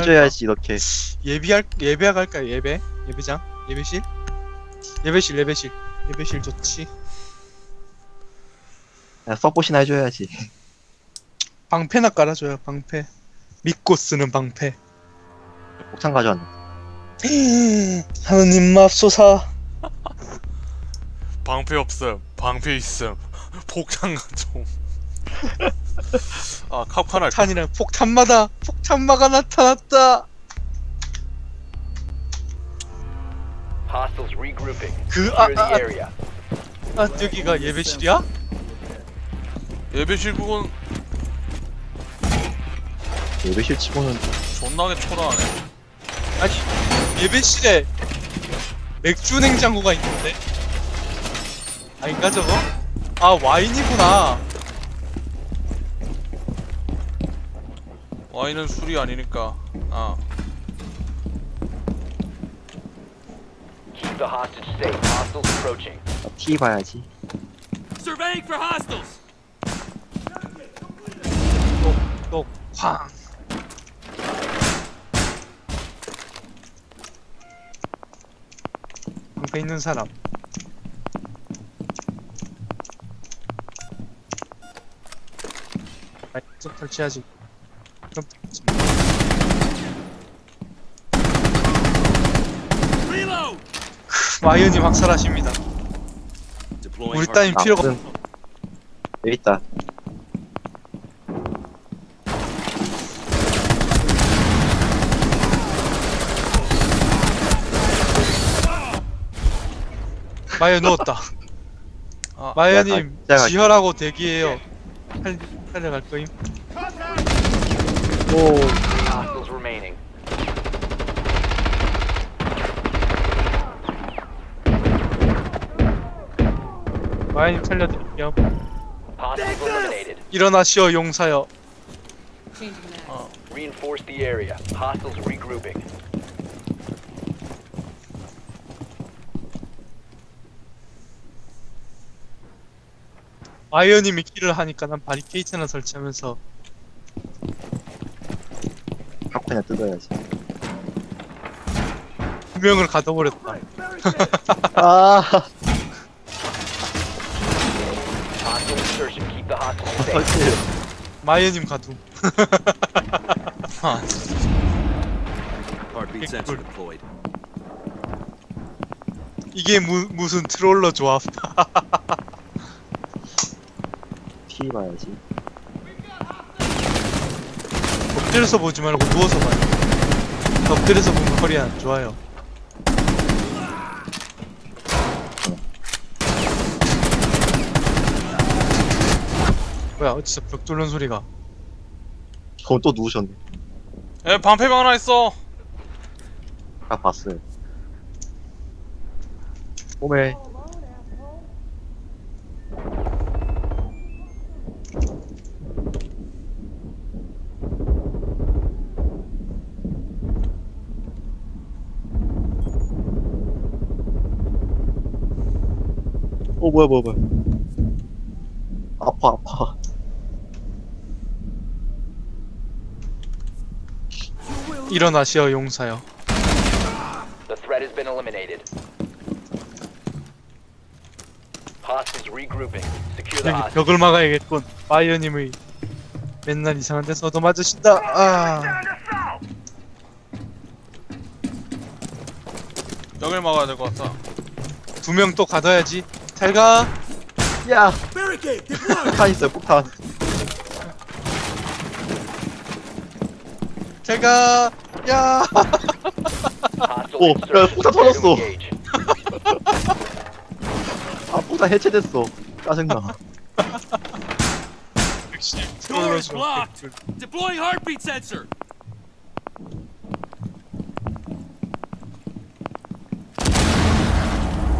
해줘야지 이렇게 예비할 예배학 할까요? 예배? 예배장? 예배실? 예배실 예배실 예배실 좋지. 그냥 서폿이나 해줘야지 방패나 깔아줘요. 방패. 믿고 쓰는 방패. 폭탄 가져왔네 하느님 맙소사. 방패 없음 방패 있음 폭탄 좀. 아 카판할 폭탄이랑 폭탄마다 폭탄마가 나타났다. Hostiles regrouping. 그 아, the 아, area. 아, 아 여기가 예배실이야? 예배실 그건 예배실 치고는 존나게 초라하네. 아니 예배실에 맥주 냉장고가 있는데 아닌가 저거? 아 와인이구나. 와인은 술이 아니니까. 아 Keep the hostage safe. Hostiles approaching. 티 봐야지 Surveying for hostiles. 또 쾅. 방패 있는 사람. 아이, 좀 설치하지. 마이언님 학살하십니다. 우리 따윈 필요가 나쁜 여기 있다 마이언 넣었다. 아, 마이언님 야, 나- 지혈하고 대기해요. 살 살려갈 거임. 오 Hostiles remaining. 마이언님 살려드릴게요. Hostiles eliminated. 일어나시오 용사여. Reinforce the area. Hostiles regrouping. 마이언님이 킬을 하니까 난 바리케이트나 설치하면서 팝콘이나 뜯어야지 두 명을 가둬버렸다. 아 Hostile insertion. Keep the hostages safe. 설치 마이언님 가둠. 아, Heartbeat sensor deployed. 이게 무, 무슨 트롤러 조합. 티 봐야지 엎드려서 보지 말고 누워서 봐요. 엎드려서 보면 허리 안 좋아요. 뭐야 어디서 벽 뚫는 소리가 그건 또 누우셨네 에 방패방 하나 있어. 딱 봤어요 오메 어 뭐야 뭐야 뭐야 아파 아파 일어나시어 용사여. The threat has been eliminated. Hostiles regrouping. Secure the 여기. 벽을 막아야겠군. 마이언님의 맨날 이상한 데서 얻어맞으신다. 아 여길 막아야 될 것 같다. 두명 또 가둬야지. 잘 가. 야. 폭탄 있어요 폭탄 잘 가. 야. 오, 야. 폭탄 터졌어. 아 폭탄 해체됐어 짜증나 역시 Doors 트롤러죠. blocked. Deploying heartbeat sensor.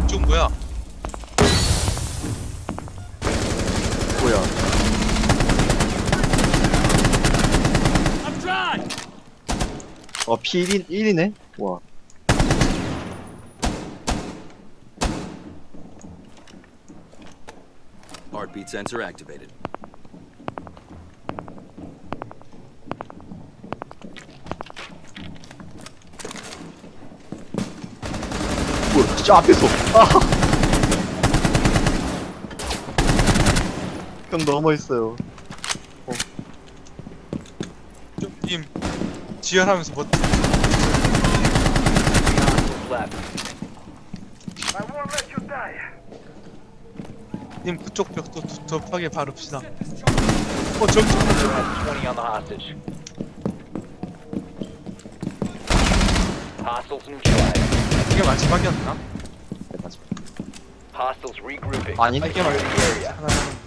좀? 뭐야 피 1인, 1이네? 와. Heartbeat sensor activated. 뭐야, 진짜 앞에서. 아! 형 넘어 있어요. 님 지혈하면서 뭐 Left. 님 그쪽 벽도 파게 바릅시다. 어 저기 저기 저기. Has 20 on the hostage. Hostiles neutralized. 이게 마지막이었나? 네. Hostiles regrouping. 아니 아, 이게 Secure 맞 the area. 하나 남았네.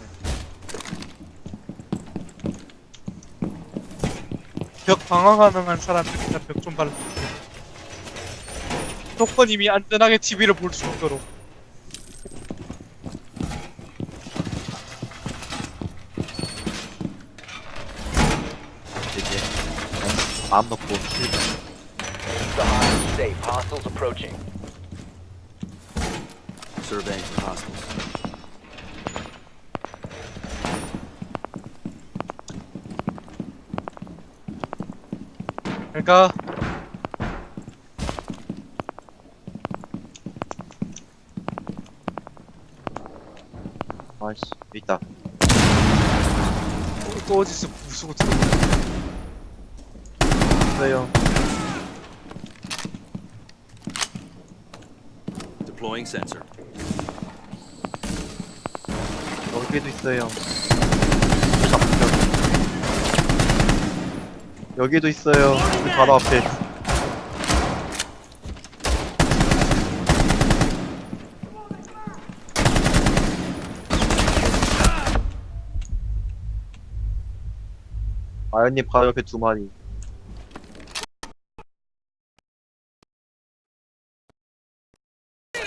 벽 방어 가능한 사람 일단 벽좀 발라주세요. 조건님이 안전하게 TV를 볼 수 있도록. 이제 마음 놓고 킬 Keep the hostage safe. Hostiles approaching. Surveying for hostiles. 그러니까 아이씨 있다 또, 또 어디서 부수고 들어. 있어요 Deploying sensor. 여기도 있어요 여기도 있어요. 그 바로 앞에. 아연님 바로 옆에 두 마리.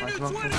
마지막